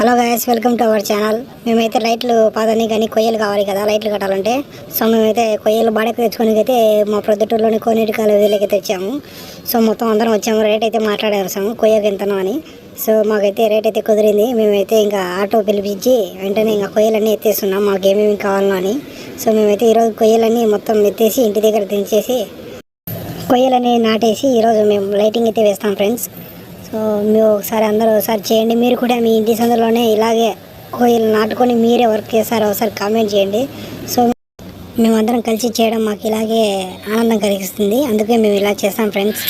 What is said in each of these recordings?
Hello guys welcome to our channel మేమైతే లైట్లు పాదని కానీ కొయ్యలు కావాలి కదా లైట్లు కట్టాలంటే. సో మేమైతే కొయ్యలు బాడకు తెచ్చుకొని అయితే మా ప్రొద్దుటూరులోని కోనేటి వీధిలోకి తెచ్చాము సో మొత్తం అందరం వచ్చాము రేట్ అయితే మాట్లాడేసాము కొయ్యకు ఎంతనో అని. సో మాకైతే రేట్ అయితే కుదిరింది. మేమైతే ఇంకా ఆటో పిలిపించి వెంటనే ఇంకా కొయ్యలన్నీ ఎత్తేస్తున్నాం మాకు ఏమేమి కావాలో అని. సో మేమైతే ఈరోజు కొయ్యలన్నీ మొత్తం ఎత్తేసి ఇంటి దగ్గర దించేసి కొయ్యలని నాటేసి ఈరోజు మేము లైటింగ్ అయితే వేస్తాం ఫ్రెండ్స్ సో మీరు ఒకసారి అందరూ ఒకసారి చేయండి. మీరు కూడా మీ ఇంటి సందులోనే ఇలాగే కోయిలు నాటుకొని మీరే వర్క్ చేస్తారో ఒకసారి కామెంట్ చేయండి. సో మేమందరం కలిసి చేయడం మాకు ఇలాగే ఆనందం కలిగిస్తుంది. అందుకే మేము ఇలా చేస్తాం ఫ్రెండ్స్.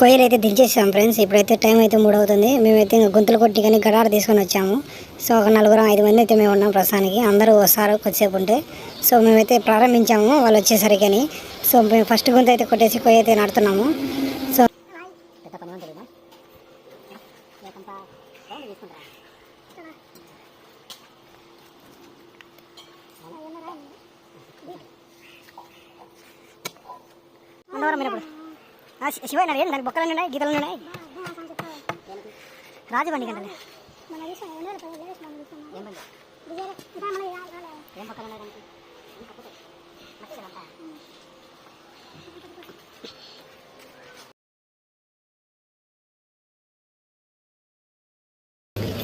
కొయ్యలు అయితే దించేసాం ఫ్రెండ్స్. ఇప్పుడైతే టైం అయితే మూడు అవుతుంది మేమైతే ఇంకా గుంతలు కొట్టి కానీ గడార తీసుకొని వచ్చాము. సో ఒక నలుగురం ఐదు మంది అయితే మేము ఉన్నాం ప్రస్తుతానికి. అందరూ వస్తారు కొద్దిసేపు ఉంటే. సో మేమైతే ప్రారంభించాము వాళ్ళు వచ్చేసరికి అని సో మేము ఫస్ట్ గుంత అయితే కొట్టేసి కొయ్య అయితే నాటుతున్నాము. సో అందరం మీరు ఇప్పుడు శివ ఏం దానికి బొక్కలు ఉన్నాయి గీతలు ఉన్నాయి. రాజబండి కంటే ఏం బొక్కలు ఉన్నాయి?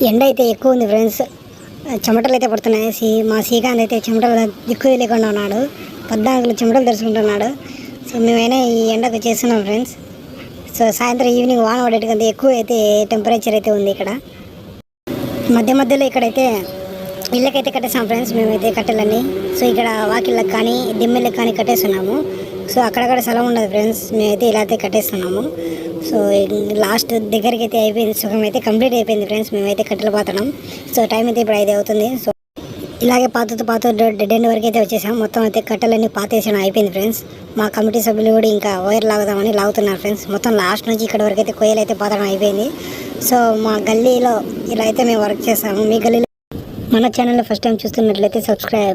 ఎండ అయితే ఎక్కువ ఉంది ఫ్రెండ్స్. చెమటలు అయితే పడుతున్నాయి. సీ మా శ్రీకాంత్ అయితే చెమటలు దిక్కు లేకుండా ఉన్నాడు. పద్నాలుగు చెమటలు తెరుచుకుంటున్నాడు సో మేమైనా ఈ ఎండకు చేస్తున్నాం ఫ్రెండ్స్. సో సాయంత్రం ఈవినింగ్ వాన పడేటికంత ఎక్కువ అయితే టెంపరేచర్ అయితే ఉంది ఇక్కడ. మధ్య మధ్యలో ఇక్కడైతే ఇళ్ళకైతే కట్టేసాం ఫ్రెండ్స్. మేమైతే కట్టెలన్నీ. సో ఇక్కడ వాకిళ్ళకి కానీ దిమ్మెళ్ళకి కానీ కట్టేస్తున్నాము. సో అక్కడక్కడ స్థలం ఉండదు ఫ్రెండ్స్. మేమైతే ఇలా అయితే కట్టేస్తున్నాము. సో లాస్ట్ దగ్గరికి అయితే అయిపోయింది. సుఖం అయితే కంప్లీట్ అయిపోయింది ఫ్రెండ్స్. మేమైతే కట్టెలు పాతడం సో టైం అయితే ఇప్పుడు ఐదు అవుతుంది. సో ఇలాగే పాతతో పాత డెడ్ ఎండ్ వరకు అయితే వచ్చేసాం. మొత్తం అయితే కట్టెలన్నీ పాతేసాం అయిపోయింది ఫ్రెండ్స్. మా కమిటీ సభ్యులు కూడా ఇంకా వైర్ లాగుదామని లాగుతున్నారు ఫ్రెండ్స్. మొత్తం లాస్ట్ నుంచి ఇక్కడ వరకు అయితే కొయ్యలు అయితే పాతడం అయిపోయింది. సో మా గల్లీలో ఇలా అయితే మేము వర్క్ చేస్తాము. మీ గల్లీలో మన ఛానల్లో ఫస్ట్ టైం చూస్తున్నట్లయితే సబ్స్క్రైబ్